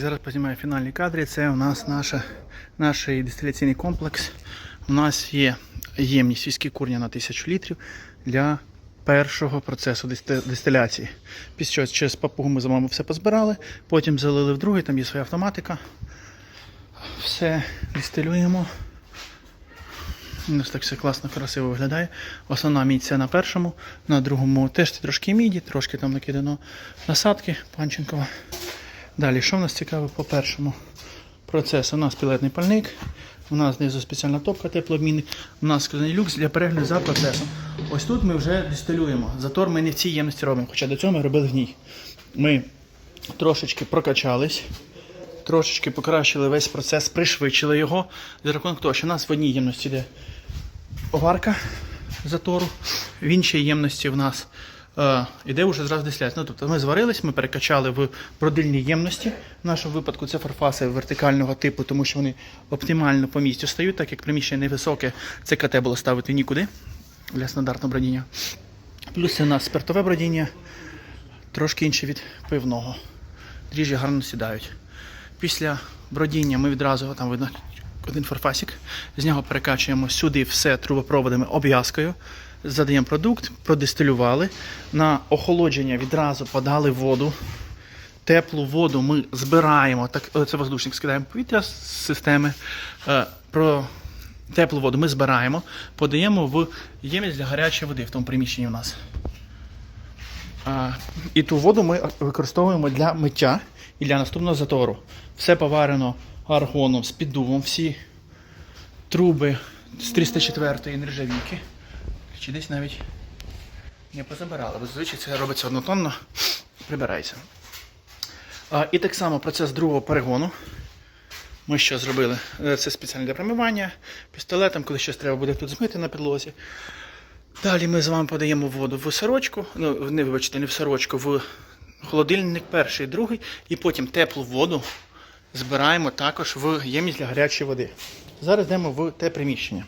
Зараз познімаю фінальні кадри. Це у нас наша, наш дистиляційний комплекс. У нас є ємність віскі курня на 1000 літрів для першого процесу дистиляції. Після через папугу ми з вами все позбирали, потім залили в другий, там є своя автоматика. Все дистилюємо. У нас так все класно, красиво виглядає. Основна мідь це на першому, на другому теж трошки міді, трошки там накидано насадки Панченкова. Далі, що в нас цікаве по першому процесу? У нас пілетний пальник, у нас знизу спеціальна топка теплообмінник, у нас скляний люкс для перегляду за процесом. Ось тут ми вже дистилюємо. Затор ми не в цій ємності робимо, хоча до цього ми робили в ній. Ми трошечки прокачались, трошечки покращили весь процес, пришвидшили його за рахунок того, що у нас в одній ємності йде оварка затору, в іншій ємності в нас іде вже зразу дистиляція. Ну, тобто ми зварились, ми перекачали в продильні ємності. В нашому випадку це фарфаси вертикального типу, тому що вони оптимально по місцю стають, так як приміщення невисоке, це КТ було ставити нікуди для стандартного бродіння. Плюс у нас спиртове бродіння, трошки інше від пивного. Дріжджі гарно сідають. Після бродіння ми відразу там видно один фарфасик. З нього перекачуємо сюди все трубопроводами обв'язкою. Задаємо продукт, продистилювали. На охолодження відразу подали воду. Теплу воду ми збираємо, так, е, це воздушник, скидаємо повітря з системи. Е, Про теплу воду ми збираємо, подаємо в ємність для гарячої води в тому приміщенні у нас. І ту воду ми використовуємо для миття і для наступного затору. Все поварено аргоном з піддувом, всі труби з 304-ї нержавійки. Чи десь навіть не позабирали, бо зазвичай це робиться однотонно, прибирається. А, і так само процес другого перегону. Ми що зробили? Е, Це спеціально для промивання пістолетом, коли щось треба буде тут змити на підлозі. Далі ми з вами подаємо воду в сорочку, ну не вибачте, не в сорочку, в холодильник перший, другий, і потім теплу воду збираємо також в ємність для гарячої води. Зараз йдемо в те приміщення.